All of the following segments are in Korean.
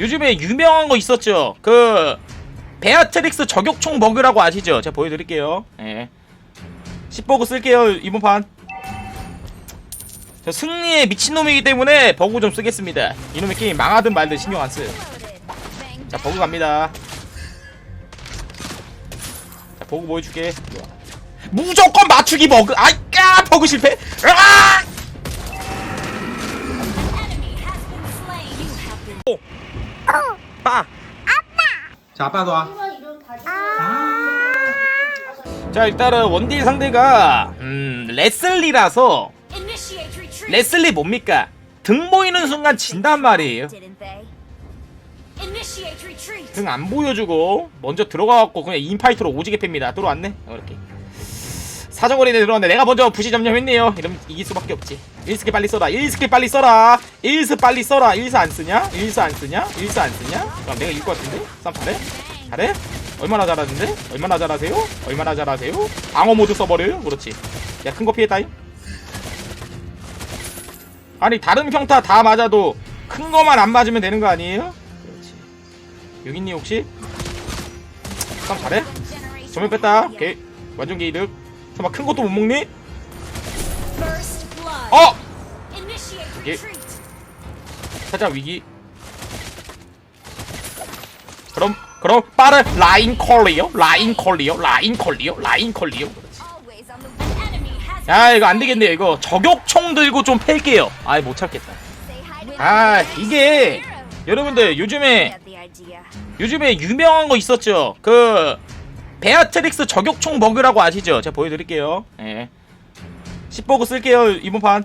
요즘에 유명한 거 있었죠. 그 베아트릭스 저격총 먹으라고 아시죠? 제가 보여드릴게요. 예. 10버그 쓸게요 이번 판. 저 승리에 미친놈이기 때문에 버그 좀 쓰겠습니다. 이놈의 게임 망하든 말든 신경 안 써요. 자 버그 갑니다. 자 버그 보여줄게. 무조건 맞추기 버그. 아까 버그 실패. 아! 빠. 자 아빠도 와. 자 일단은 원딜 상대가 음 레슬리라서 레슬리 뭡니까? 등 보이는 순간 진단 말이에요. 등 안 보여주고 먼저 들어가갖고 그냥 인파이터로 오지게 팹니다. 들어왔네. 어, 이렇게 사정거리에 들어왔는데 내가 먼저 부시 점령했네요. 이러면 이길 수밖에 없지. 1스킬 빨리 써라. 1스킬 빨리 써라. 1스 빨리 써라. 1스 안 쓰냐? 1스 안 쓰냐? 1스 안 쓰냐? 그럼 내가 이길 것 같은데? 쌈 잘해? 잘해? 얼마나 잘하는데? 얼마나 잘하세요? 얼마나 잘하세요? 방어 모드 써버려요? 그렇지. 야 큰 거 피했다잉. 아니 다른 평타 다 맞아도 큰 거만 안 맞으면 되는 거 아니에요? 그렇지. 여기니 혹시? 쌈 잘해? 정면 뺐다. 개 완전 개이득. 설마 큰 것도 못 먹니? 어! 오케이. 살짝 위기. 그럼 그럼 빠른 라인 컬리요? 라인 컬리요? 라인 컬리요? 라인 컬리요? 야 이거 안 되겠네요. 이거 저격총 들고 좀 팰게요. 아이 못 참겠다. 아 이게 여러분들 요즘에 요즘에 유명한 거 있었죠. 그 베아트릭스 저격총 먹으라고 아시죠? 제가 보여드릴게요. 예. 10버그 쓸게요 이번 판.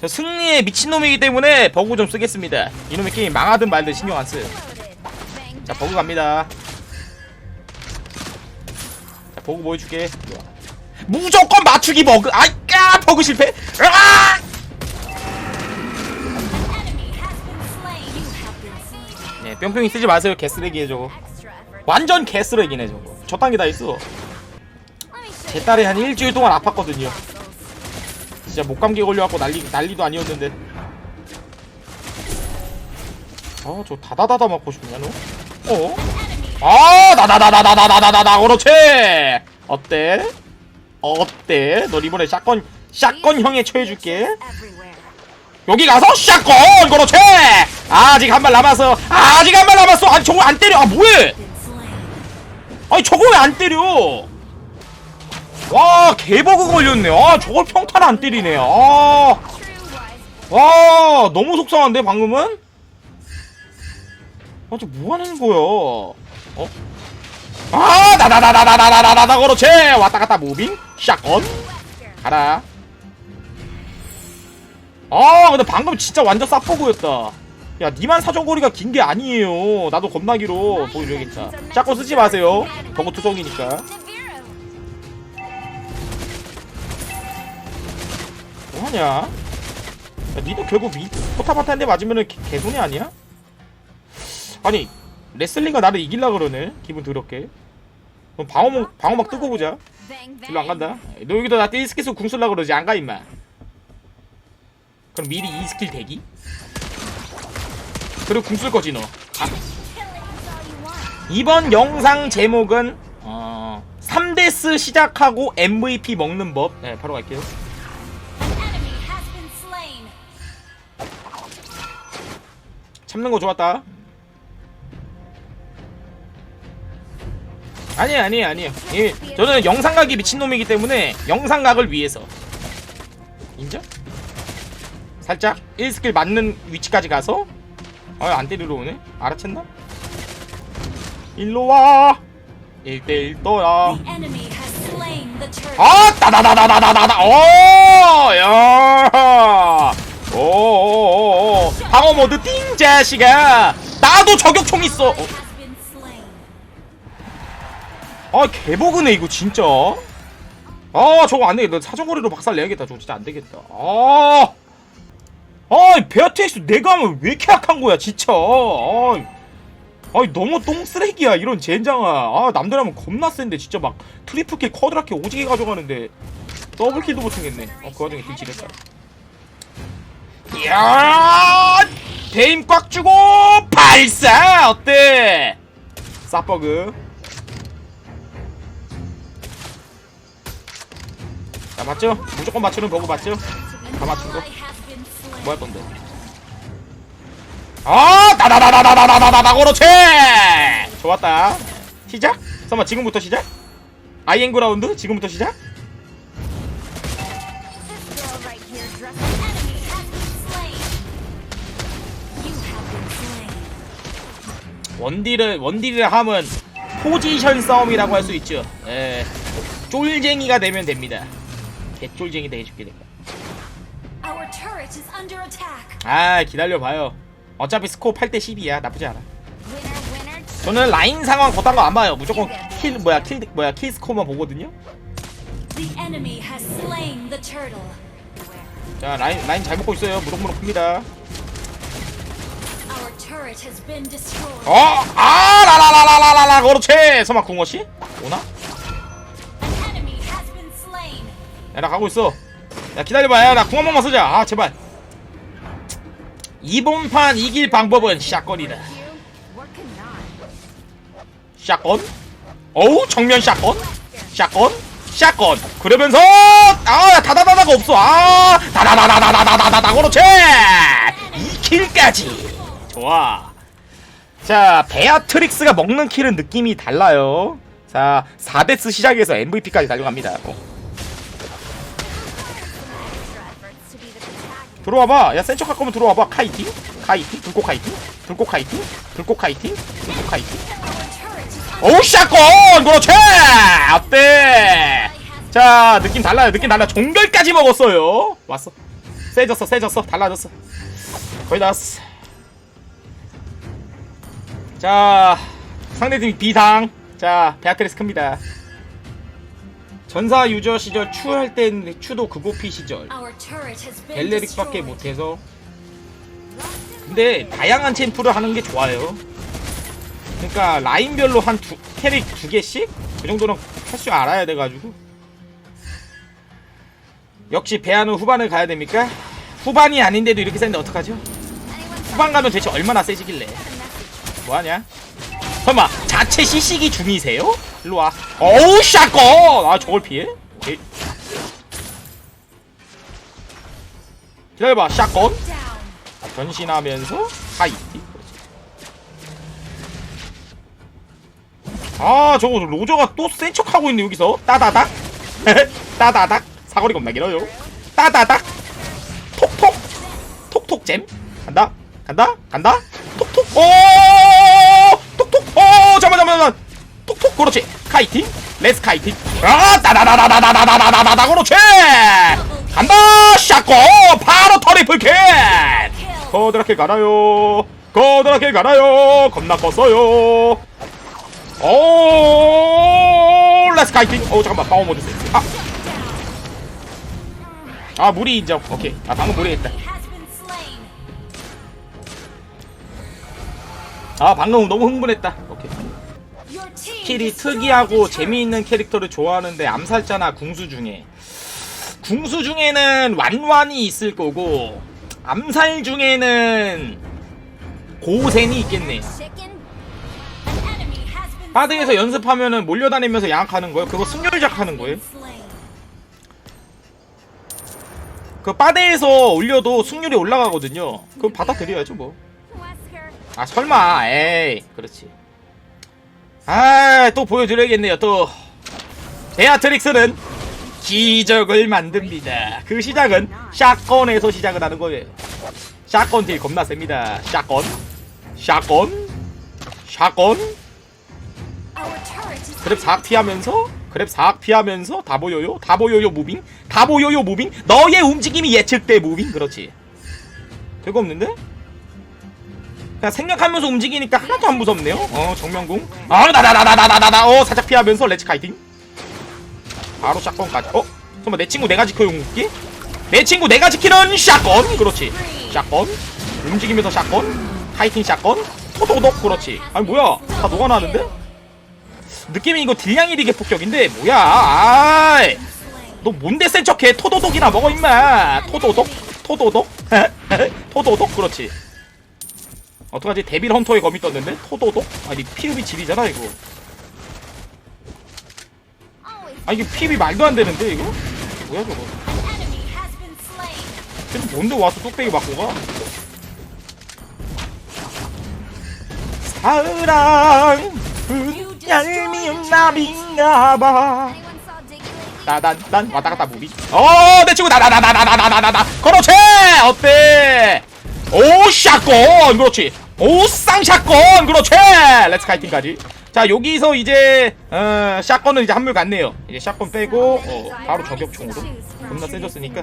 저 승리에 미친놈이기 때문에 버그 좀 쓰겠습니다. 이놈의 게임 망하든 말든 신경 안 써요. 자 버그 갑니다. 자 버그 보여줄게. 무조건 맞추기 버그. 아까 버그 실패. 아! 네 뿅뿅이 쓰지 마세요. 개쓰레기에 저거. 완전 개쓰레기네 저거. 저딴 게다 있어. 제 딸이 한 일주일 동안 아팠거든요. 진짜 목감기 걸려갖고 난리 난리도 아니었는데. 아, 저 다다다다 맞고 싶냐 너? 어? 아, 나나나나나나나나나 그렇지. 어때? 어때? 너 이번에 샷건 샷건 형에 처해줄게. 여기 가서 샷건 그렇지. 아직 한 발 남았어. 아직 한 발 남았어. 아니 저거 안 때려. 아 뭐해? 아니 저거 왜 안 때려? 와 개버그 걸렸네. 아 저걸 평탄 안 때리네. 아. 와 너무 속상한데 방금은? 아, 저 뭐하는 거야? 어? 아, 나나나나나나나나나 그렇지. 왔다 갔다 무빙, 샷건, 가라. 아, 근데 방금 진짜 완전 쌉버그였다. 야, 니만 사정거리가 긴 게 아니에요. 나도 겁나기로 보여줘야겠다. 샷건 쓰지 마세요. 버그 투성이니까. 뭐하냐? 야, 니도 결국 위, 포타파타한테 맞으면은 개- 개손이 아니야? 아니 레슬링가 나를 이길라 그러네 기분 더럽게 그럼 방어막 방어 막 뜨고 보자 일로 안 간다 너 여기다 나 1스킬 궁 쓸라 그러지 안 가 임마 그럼 미리 2스킬 대기 그리고 궁 쓸 거지 너 아. 이번 영상 제목은 어 3데스 시작하고 MVP 먹는 법 네, 바로 갈게요 참는 거 좋았다 아니 아니 아니에요. 예, 저는 영상각이 미친놈이기 때문에 영상각을 위해서 인정? 살짝 1스킬 맞는 위치까지 가서 어안 때리러 오네? 알아챘나? 일로 와. 1대1 떠야. 아 따다다다다다다다. 어, 오야. 오 오 오 오. 방어 모드 띵 자식아. 나도 저격총 있어. 어. 아 개버그네 이거 진짜. 아 저거 안 되겠다. 사정거리로 박살 내야겠다. 저거 진짜 안 되겠다. 아 아, 베아트엑스 내가 하면 왜 이렇게 약한 거야, 진짜. 아, 아, 너무 똥쓰레기야, 이런 젠장아. 아, 남들 하면 겁나 센데, 진짜 막 트리플킬, 쿼드라킬 오지게 가져가는데 더블킬도 못하겠네. 어, 그 와중에 딜 지렸다. 이야! 배임 꽉 주고 발사 어때 싸버그 자 맞죠? 무조건 맞추는 버그 맞죠? 다 맞춘 거? 뭐 할 건데? 아 나나나나나나나나나 그렇지 좋았다 시작? 설마 지금부터 시작? 아이앵 그 라운드 지금부터 시작? 원딜을 원딜을 하면 포지션 싸움이라고 할 수 있죠. 예. 쫄쟁이가 되면 됩니다. 개쫄쟁이다 해줄게 내가. Our 아 기다려 봐요. 어차피 스코어 8대 10이야 나쁘지 않아. 저는 라인 상황 그딴 거 안 봐요. 무조건 킬 뭐야 킬 뭐야 킬 스코어만 보거든요. 자 라인 라인 잘 먹고 있어요. 무럭무럭 큽니다. 어, 아, 라라라라라라라, 그렇지. 서막 궁어씨 오나? 야, 나 가고 있어. 야, 기다려봐. 야, 나 궁 한 번만 쓰자. 아, 제발. 이번 판 이길 방법은 샷건이다. 샷건? 어우, 정면 샷건? 샷건? 샷건. 그러면서, 아, 다다다다가 없어. 아, 다다다다다다다다다, 그렇지. 2킬까지. 좋아. 자, 베아트릭스가 먹는 킬은 느낌이 달라요. 자, 4데스 시작해서 MVP까지 달려갑니다. 들어와봐. 야, 센척 할 거면 들어와봐. 카이팅? 카이팅? 불꽃 카이팅? 불꽃 카이팅? 불꽃 카이팅? 불꽃 카이팅? 오우, 샷건! 그렇지! 어때? 자, 느낌 달라요. 느낌 달라. 종결까지 먹었어요. 왔어. 세졌어, 세졌어. 달라졌어. 거의 다 왔어. 자, 상대팀 비당. 자, 베아트리스 큽니다. 전사 유저 시절 추할 땐 추도 그고피 시절. 벨레릭밖에. 못해서 근데 다양한 챔프를 하는 게 좋아요 그러니까 라인별로 한 두, 캐릭 두 개씩 그 정도는 할 줄 알아야 돼가지고 역시 배하는 후반을 가야 됩니까? 후반이 아닌데도 이렇게 센데 어떡하죠? 후반 가면 대체 얼마나 세지길래 뭐하냐? 설마 자체 CC기 중이세요? 일로 와. 어우 샷건! 아 저걸 피해? 오케이. 기다려봐 샷건. Down. 변신하면서 하이티 아 저거 로저가 또 센 척하고 있네 여기서. 따다닥. 따다닥. 사거리 겁나 길어요. 따다닥. 톡톡. 톡톡잼. 간다. 간다. 간다. 톡톡. 오 톡톡 그렇지. 카이팅. 레스 카이팅. 아 따다다다다다다다다다다 그렇지. 간다 샷건 바로 터리플 캔 거드라킬 가나요? 거드라킬 가나요? 겁나 컸어요. 오 레스 카이팅. 오 잠깐만 파워 모드 세트. 아. 아 무리 인정 오케이. 아 방금 slain. 아 방금 너무 흥분했다 스킬이 특이하고. 재미있는 캐릭터를 좋아하는데 암살자나 궁수 중에. 궁수 중에는 완완이 있을 거고 암살 중에는 고센이 있겠네. 바드에서 연습하면은 몰려다니면서 양악하는 거예요? 그거 승률작 하는 거예요. 그 바드에서 올려도 승률이 올라가거든요. 그럼 받아들여야죠 뭐. 아 설마. 에이 그렇지 아 또 보여드려야겠네요 또. 베아트릭스는 기적을 만듭니다. 그 시작은 샷건에서 시작을 하는 거예요. 샷건 딜 겁나 셉니다. 샷건 샷건 샷건. 그랩 4 피하면서 그랩 4 피하면서 다 보여요? 다 보여요 무빙? 다 보여요 무빙? 너의 움직임이 예측돼 무빙? 그렇지. 별거 없는데? 그냥 생각하면서 움직이니까 하나도 안 무섭네요. 어 정면궁. 아 나나나나나나나 어 살짝 피하면서 레츠 카이팅. 바로 샷건까지. 어? 설마 내 친구 내가 지켜 용기? 내 친구 내가 지키는 샷건? 그렇지. 샷건. 움직이면서 샷건. 카이팅 샷건. 토도독 그렇지. 아니 뭐야? 다 녹아나는데? 느낌이 이거 딜량 1위계 폭격인데 뭐야? 아이. 너 뭔데 센 척해? 토도독이나 먹어 임마. 토도독 토도독. 토도독 그렇지 어떡하지? 데빌 헌터의 검이 떴는데? 토도독 아니 피읍이 질이잖아 이거. 아 이게 피읍이 말도 안 되는데 이거? 뭐야 저거. 쟤는 뭔데 와서 뚝배기 맞고 가? 사랑 얄미운 나비인가봐. Anyone saw Diggy lately? 나난 왔다 갔다 무비 어내 친구 나 나 나 나 나 나 나 나나 그렇지! 어때? 오 샷건 그렇지 오 쌍 샷건! 그렇지! 렛츠 카이팅까지. 자 여기서 이제 어 샷건은 이제 한물 갔네요. 이제 샷건 빼고 어, 바로 저격총으로. 겁나 세졌으니까.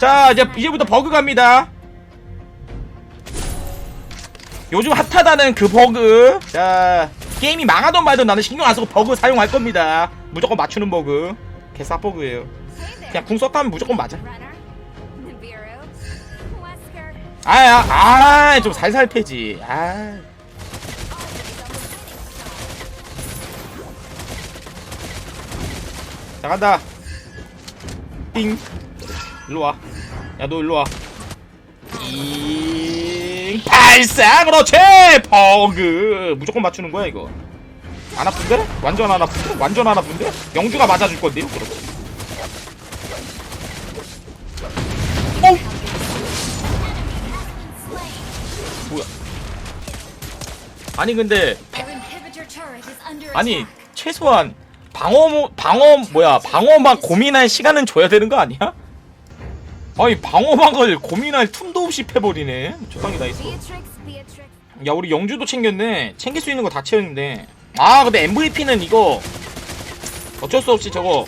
자 이제 이제부터 버그 갑니다. 요즘 핫하다는 그 버그. 자 게임이 망하던 말든 나는 신경 안 쓰고 버그 사용할 겁니다. 무조건 맞추는 버그. 개싸 버그예요. 그냥 궁 썼다면 무조건 맞아. 아야 아좀 살살 패지 아 자, 간다. 띵. 일로 와. 야, 너 일로 와. 띵. 발사! 그렇지! 버그. 무조건 맞추는 거야, 이거. 안 아픈데? 완전 안 아픈데? 완전 안 아픈데? 영주가 맞아줄 건데요? 그렇지. 아니, 근데, 아니. 최소한, 방어, 방어, 뭐야, 방어막 고민할 시간은 줘야 되는 거 아니야? 아니, 방어막을 고민할 틈도 없이 패버리네. 저땅이 다 있어. 야 우리 영주도 챙겼네 챙길 수 있는 거 다 채웠는데 아 근데 MVP는 이거 어쩔 수 없이 저거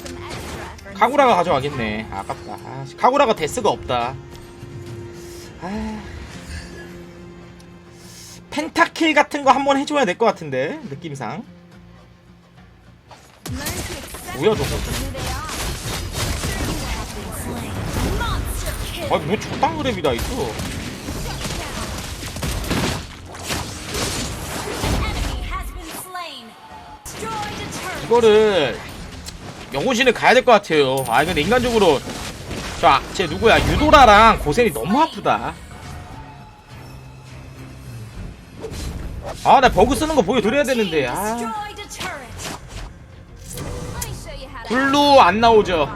카구라가 가져가겠네 아, 아깝다 아, 씨, 카구라가 데스가 없다 아 펜타킬 같은 거 한번 해줘야 될 것 같은데 느낌상 뭐야 저거. 아니 뭐 저땅 그랩이 다 turret. 이거를 영혼신을 가야 될 것 같아요. 아 근데 인간적으로 저쟤 누구야 유도라랑 고센이 너무 아프다. 아 나 버그 쓰는 거 보여드려야 되는데 아 굴루 안 나오죠.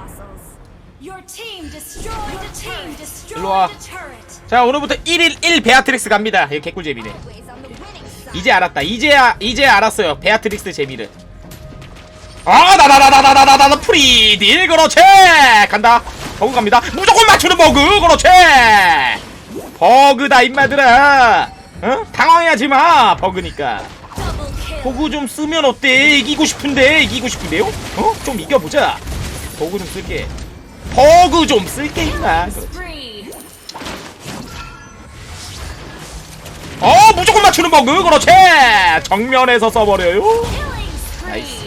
일로 와. 자 오늘부터 1일 1 베아트릭스 갑니다. 이거 개꿀잼이네. 이제 알았다. 이제야 이제 알았어요. 베아트릭스 재미를. 아 나나나나나나나나 프리딜 그렇지 간다. 버그 갑니다. 무조건 맞추는 버그 그렇지. 버그다 임마들아. 어? 당황해하지 마 버그니까. 버그 좀 쓰면 어때? 이기고 싶은데 이기고 싶은데요? 어? 좀 이겨보자. 버그 좀 쓸게. 버그 좀 쓸게 임마. 어 무조건 맞추는 버그 그렇지. 정면에서 써버려요. 나이스.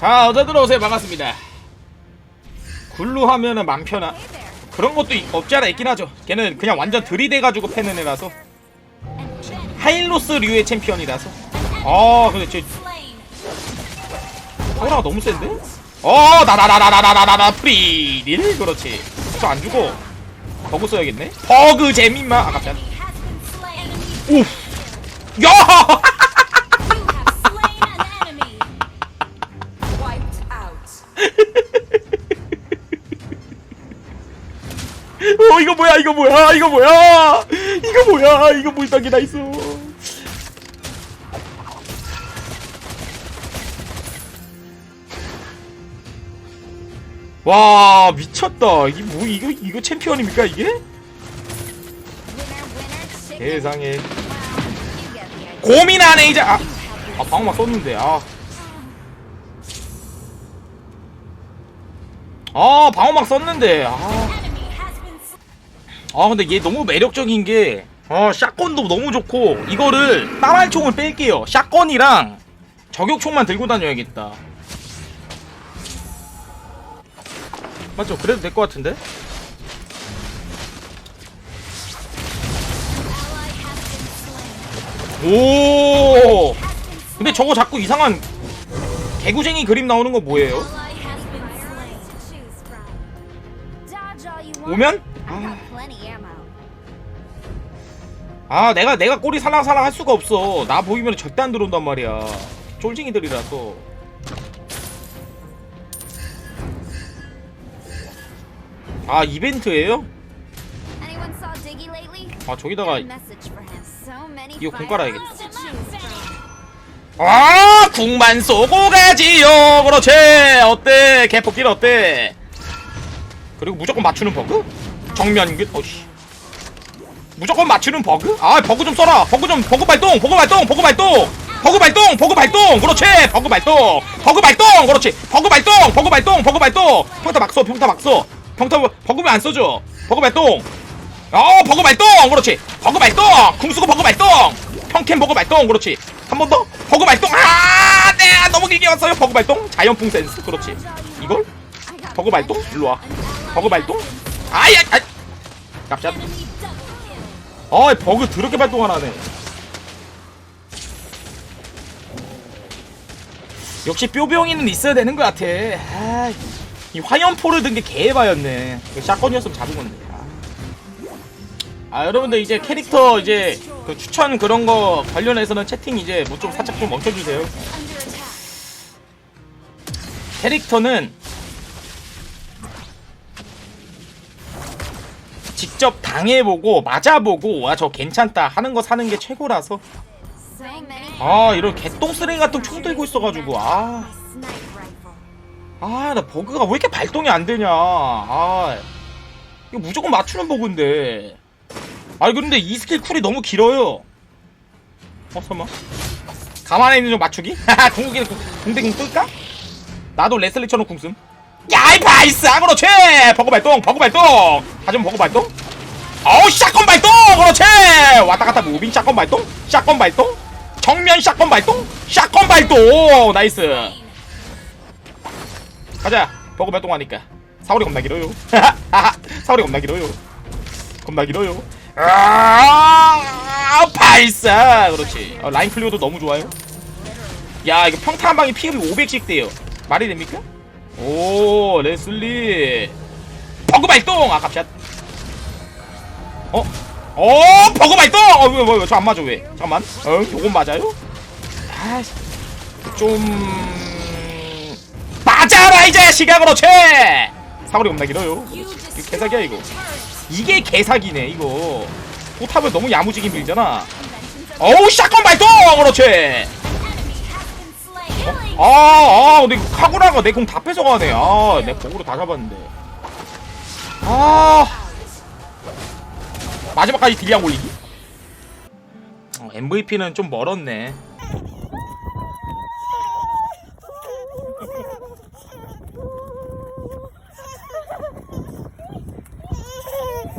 자 어서 들어오세요 반갑습니다 굴루 하면은 맘 편하. there. 그런 것도 이- 없지 않아? 있긴 하죠. 걔는 그냥 완전 들이대가지고 패는 애라서. 하일로스류의 챔피언이라서. 아 근데 쟤. 파워라가 너무 센데? 어 나나나나나나나나 프리딜? 그렇지. 저 안 죽어 버그 써야겠네. 버그 재민마. 아깝다. 우야 어 이거 뭐야 이거 뭐야 이거 뭐야 이거 뭐야 이거 게다 있어 와 미쳤다 이게 뭐 이거 이거 챔피언입니까 이게. 세상에. 고민하네 이제 아, 아 방어막 썼는데 아. 아 방어막 썼는데 아. 아 근데 얘 너무 매력적인 게 어, 샷건도 너무 좋고 이거를 따발총을 뺄게요. 샷건이랑 저격총만 들고 다녀야겠다. 맞죠? 그래도 될 것 같은데? 오! 근데 저거 자꾸 이상한 개구쟁이 그림 나오는 거 뭐예요? Has 아 내가 내가 꼬리 살랑살랑 할 수가 없어. 나 보이면 절대 안 들어온단 말이야. 쫄쟁이들이라서 아 이벤트예요? 아 저기다가 이거 공 깔아야겠다. 아 궁만 쏘고 가지요. 그렇지. 어때? 개폭길 어때? 그리고 무조건 맞추는 버그? 정면 균 어씨 무조건 맞추는 버그 아 버그 좀 써라 버그 좀 버그 발동 버그 발동 버그 발동 버그 발동 버그 발동 그렇지 버그 발동 버그 발동 그렇지 버그 발동 버그 발동 버그 발동 평타 막써 평타 막써 평타 버그 왜안 써줘 버그 발동 어 버그 발동 그렇지 버그 발동 궁수고 버그 발동 평캔 버그 발동 그렇지 한 번 더 버그 발동 아네 너무 길게 왔어요 버그 발동 자연풍 센스 그렇지 이걸 버그 발동. 일로 와 버그 발동 아야 아 Enemy 어 버그 더럽게 발동 하나네 역시 뾰병이는 있어야 되는 것 같아 아, 이 화염포를 든 게 개바였네 이거 샷건이었으면 잡은 건데 아. 아 여러분들 이제 캐릭터 이제 그 추천 그런 거 관련해서는 채팅 이제 뭐 좀 살짝 좀 멈춰주세요. 캐릭터는 직접 당해보고 맞아보고 와 저 괜찮다 하는 거 사는 게 최고라서. 아 이런 개똥 쓰레기 같은 총 들고 있어가지고 아. 아 나 버그가 왜 이렇게 발동이 안 되냐. 아. 이거 무조건 맞추는 버그인데. 아 그런데 이 스킬 쿨이 너무 길어요. 어 설마? 가만히 있는 좀 맞추기? 궁극이 궁대궁 끌까? 나도 레슬리처럼 궁슴 야이 바이스 그렇지 버그 발동 버그 발동! 하지만 버그 발동 어우 샷건 발동! 그렇지! 왔다 갔다 무빙 샷건 발동? 샷건 발동? 정면 샷건 발동? 샷건 발동! 나이스. 가자. 버그 발동 하니까. 사거리 겁나 길어요. 사거리 겁나 길어요. 겁나 길어요. 아 발사! 그렇지. 어, 라인 클리어도 너무 좋아요. 야 이거 평타 한 방에 피흡이 500씩 돼요. 말이 됩니까? 오 레슬리. 버그 발동! 아깝샷 어? 어 버그 발동 어, 왜, 왜, 왜, 저안 맞아 왜 잠깐만 어 요건 맞아요? 아 좀 맞아라 이 자식아 그렇지 사거리 겁나 길어요 이거 개사기야 이거. 이게 개사기네 이거 포탑을 너무 야무지게 밀잖아 어우 샷건 발동 그렇지. Killing. 아, 아, 근데 카구라가 내 공 다 뺏어가네. 아, 내 공으로 다 잡았는데. 아. 마지막까지 딜량 올리기? 어, MVP는 좀 멀었네.